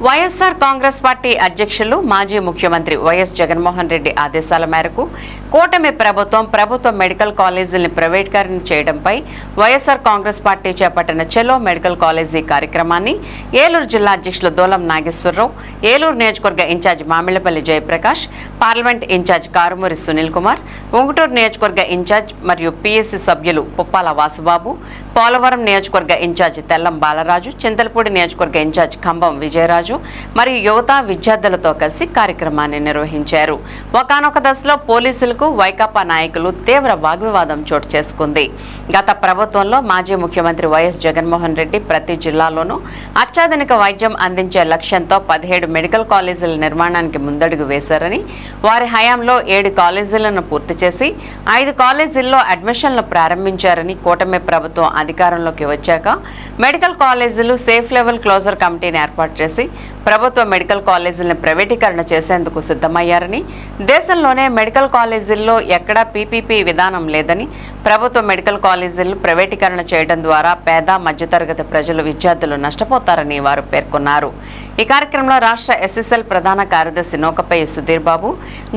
YSR Congress party అధ్యక్షులు మాజీ ముఖ్యమంత్రి వైఎస్ జగన్మోహన్ రెడ్డి ఆదేశాల మేరకు కూటమి ప్రభుత్వం ప్రభుత్వ మెడికల్ కాలేజీలను ప్రైవేటీకరణ చేయడంపై వైఎస్ఆర్ కాంగ్రెస్ పార్టీ చేపట్టిన చెలో మెడికల్ కాలేజీ కార్యక్రమాన్ని ఏలూరు జిల్లా అధ్యక్షులు దోలం నాగేశ్వరరావు ఏలూరు నియోజకవర్గ incharge Mamillapalli Jayaprakash parliament incharge Karumuri Sunil Kumar Unguturu నియోజకవర్గ ఇన్ఛార్జ్ మరియు పీఎస్సీ సభ్యులు పుప్పాల వాసుబాబు పోలవరం నియోజకవర్గ ఇన్ఛార్జ్ తెల్లం బాలరాజు చింతలపూడి నియోజకవర్గ ఇన్ఛార్జ్ ఖంభం విజయరాజు మరియు యువత విద్యార్థులతో కలిసి కార్యక్రమాన్ని నిర్వహించారు. ఒకనొక దశలో పోలీసులకు వైకాపా నాయకులు తీవ్ర వాగ్వివాదం చోటు చేసుకుంది. గత ప్రభుత్వంలో మాజీ ముఖ్యమంత్రి వైఎస్ జగన్మోహన్ రెడ్డి ప్రతి జిల్లాలోనూ అత్యాధునిక వైద్యం అందించే లక్ష్యంతో పదిహేడు మెడికల్ కాలేజీల నిర్మాణానికి ముందడుగు వేశారని వారి హయాంలో ఏడు కాలేజీలను పూర్తి చేసి ఐదు కాలేజీల్లో అడ్మిషన్లు ప్రారంభించారని కూటమి ప్రభుత్వం అధికారంలోకి వచ్చాక మెడికల్ కాలేజీలు సేఫ్ లెవెల్ క్లోజర్ కమిటీని ఏర్పాటు చేసి ప్రభుత్వ మెడికల్ కాలేజీలను ప్రైవేటీకరణ చేసేందుకు సిద్ధమయ్యారని దేశంలోనే మెడికల్ కాలేజీల్లో ఎక్కడా పీపీపీ విధానం లేదని ప్రభుత్వ మెడికల్ కాలేజీలు ప్రైవేటీకరణ చేయడం ద్వారా పేద మధ్యతరగతి ప్రజలు విద్యార్థులు నష్టపోతారని వారు పేర్కొన్నారు. ఈ కార్యక్రమంలో రాష్ట్ర ఎస్ఎస్ఎల్ ప్రధాన కార్యదర్శి నౌకపై సుధీర్ బాబు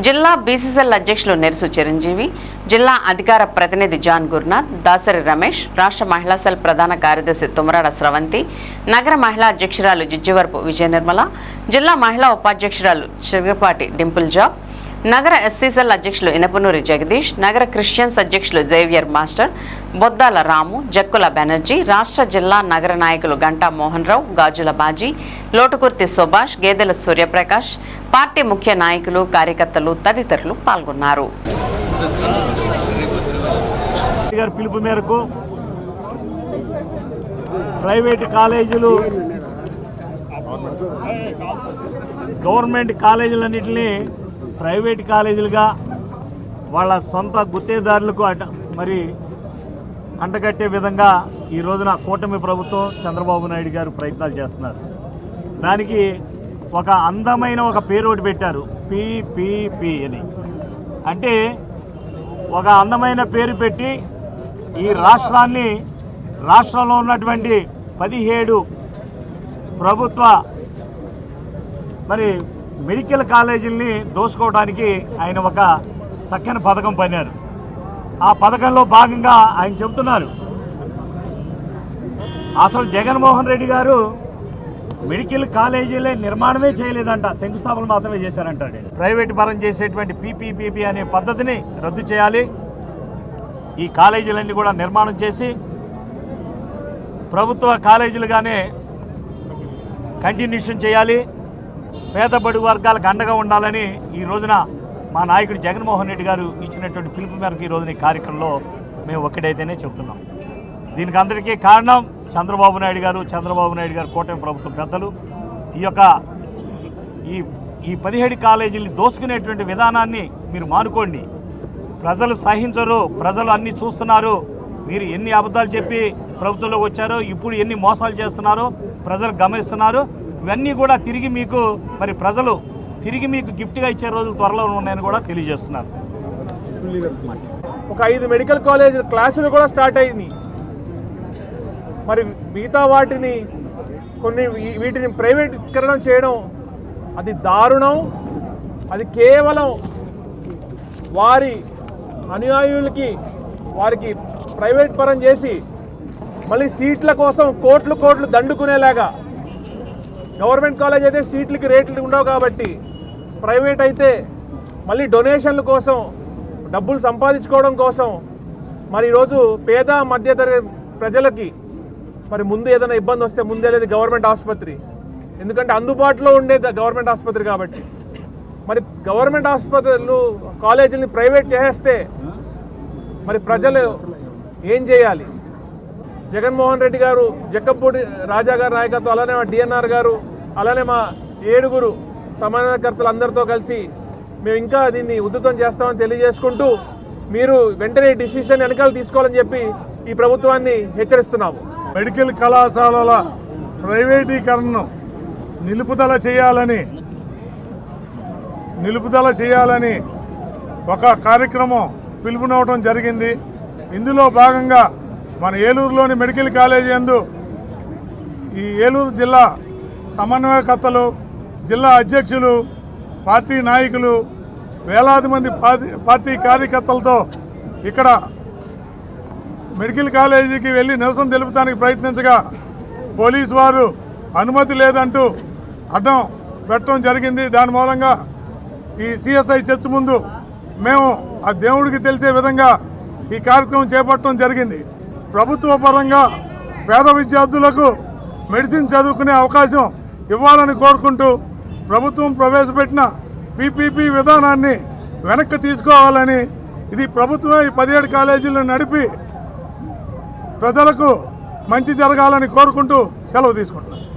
జిల్లా బీసీసీఎల్ అధ్యక్షులు నెరుసు చిరంజీవి జిల్లా అధికార ప్రతినిధి జాన్ గురునాథ్ దాసరి రమేష్ రాష్ట్ర మహిళా సెల్ ప్రధాన కార్యదర్శి తుమరాడ స్రవంతి నగర మహిళా అధ్యక్షురాలు జిజ్జివరపు విజయ నిర్మల జిల్లా మహిళా ఉపాధ్యక్షురాలు చిగపాటి డింపుల్ జాబ్ నగర ఎస్సీసెల్ అధ్యక్షులు ఇనపనూరి జగదీష్ నగర క్రిస్టియన్స్ అధ్యక్షులు జేవియర్ మాస్టర్ బొద్దాల రాము జక్కుల బెనర్జీ రాష్ట్ర జిల్లా నగర నాయకులు గంటా మోహన్ రావు గాజుల బాజీ లోటుకుర్తి సుభాష్ గేదెల సూర్యప్రకాష్ పార్టీ ముఖ్య నాయకులు కార్యకర్తలు తదితరులు పాల్గొన్నారు. పిలుపు మేరకు ప్రైవేట్ కాలేజీలు గవర్నమెంట్ కాలేజీలన్నింటినీ ప్రైవేట్ కాలేజీలుగా వాళ్ళ సొంత గుత్తేదారులకు అట మరి అంటగట్టే విధంగా ఈ రోజున కూటమి ప్రభుత్వం చంద్రబాబు నాయుడు గారు ప్రయత్నాలు చేస్తున్నారు. దానికి ఒక అందమైన ఒక పేరు ఒకటి పెట్టారు. పిపిపి అని. అంటే ఒక అందమైన పేరు పెట్టి ఈ రాష్ట్రాన్ని రాష్ట్రంలో ఉన్నటువంటి పదిహేడు ప్రభుత్వ మరి మెడికల్ కాలేజీల్ని దోసుకోవడానికి ఆయన ఒక చక్కని పథకం పన్నారు. ఆ పథకంలో భాగంగా ఆయన చెబుతున్నారు. అసలు జగన్మోహన్ రెడ్డి గారు మెడికల్ కాలేజీలే నిర్మాణమే చేయలేదంట శంకుస్థాపన మాత్రమే చేశారంటాడు. ప్రైవేట్ పరం చేసేటువంటి పీపీపీపీ అనే పద్ధతిని రద్దు చేయాలి. ఈ కాలేజీలన్నీ కూడా నిర్మాణం చేసి ప్రభుత్వ కాలేజీలుగానే కంటిన్యూషన్ చేయాలి. పేద బడుగు వర్గాలకు అండగా ఉండాలని ఈ రోజున మా నాయకుడు జగన్మోహన్ రెడ్డి గారు ఇచ్చినటువంటి పిలుపు మేరకు ఈ రోజున ఈ కార్యక్రమంలో మేము ఒక్కడైతేనే చెప్తున్నాం దీనికి అందరికీ కారణం చంద్రబాబు నాయుడు గారు చంద్రబాబు నాయుడు గారు కూటమి ప్రభుత్వ పెద్దలు. ఈ యొక్క ఈ ఈ పదిహేడు కాలేజీలు దోసుకునేటువంటి విధానాన్ని మీరు మానుకోండి. ప్రజలు సహించరు ప్రజలు అన్నీ చూస్తున్నారు. మీరు ఎన్ని అబద్ధాలు చెప్పి ప్రభుత్వంలోకి వచ్చారో ఇప్పుడు ఎన్ని మోసాలు చేస్తున్నారో ప్రజలు గమనిస్తున్నారు. ఇవన్నీ కూడా తిరిగి మీకు మరి ప్రజలు తిరిగి మీకు గిఫ్ట్గా ఇచ్చే రోజులు త్వరలో ఉన్నాయని కూడా తెలియజేస్తున్నారు. ఒక ఐదు మెడికల్ కాలేజ్ క్లాసులు కూడా స్టార్ట్ అయింది. మరి మిగతా వాటిని కొన్ని వీటిని ప్రైవేటీకరణం చేయడం అది దారుణం. అది కేవలం వారి అనుయాయులకి వారికి ప్రైవేట్ పరం చేసి మళ్ళీ సీట్ల కోసం కోట్లు కోట్లు దండుకునేలాగా గవర్నమెంట్ కాలేజ్ అయితే సీట్లకి రేట్లు ఉండవు కాబట్టి ప్రైవేట్ అయితే మళ్ళీ డొనేషన్ల కోసం డబ్బులు సంపాదించుకోవడం కోసం మరి ఈరోజు పేద మధ్యతరగతి ప్రజలకి మరి ముందు ఏదైనా ఇబ్బంది వస్తే ముందే లేదు గవర్నమెంట్ ఆసుపత్రి. ఎందుకంటే అందుబాటులో ఉండేది గవర్నమెంట్ ఆసుపత్రి కాబట్టి. మరి గవర్నమెంట్ ఆసుపత్రులు కాలేజీని ప్రైవేట్ చేసేస్తే మరి ప్రజలు ఏం చేయాలి? జగన్మోహన్ రెడ్డి గారు జక్కపూడి రాజా గారి నాయకత్వం అలానే మా డిఎన్ఆర్ గారు అలానే మా ఏడుగురు సమన్వయకర్తలు అందరితో కలిసి మేము ఇంకా దీన్ని ఉద్ధృతం చేస్తామని తెలియజేసుకుంటూ మీరు వెంటనే డిసిషన్ వెనకాల తీసుకోవాలని చెప్పి ఈ ప్రభుత్వాన్ని హెచ్చరిస్తున్నాము. మెడికల్ కళాశాలల ప్రైవేటీకరణను నిలుపుదల చేయాలని నిలుపుదల చేయాలని ఒక కార్యక్రమం పిలుపునివ్వడం జరిగింది. ఇందులో భాగంగా మన ఏలూరులోని మెడికల్ కాలేజీ ఎందు ఈ ఏలూరు జిల్లా సమన్వయకర్తలు జిల్లా అధ్యక్షులు పార్టీ నాయకులు వేలాది మంది పార్టీ పార్టీ కార్యకర్తలతో ఇక్కడ మెడికల్ కాలేజీకి వెళ్ళి నిరసన తెలుపడానికి ప్రయత్నించగా పోలీసు వారు అనుమతి లేదంటూ అడ్డం పెట్టడం జరిగింది. దాని మూలంగా ఈ సిఎస్ఐ చర్చ్ ముందు మేము ఆ దేవుడికి తెలిసే విధంగా ఈ కార్యక్రమం చేపట్టడం జరిగింది. ప్రభుత్వ పరంగా పేద విద్యార్థులకు మెడిసిన్ చదువుకునే అవకాశం ఇవ్వాలని కోరుకుంటూ ప్రభుత్వం ప్రవేశపెట్టిన పీపీపీ విధానాన్ని వెనక్కి తీసుకోవాలని ఇది ప్రభుత్వం ఈ పదిహేడు కాలేజీలను నడిపి ప్రజలకు మంచి జరగాలని కోరుకుంటూ సెలవు తీసుకుంటున్నాను.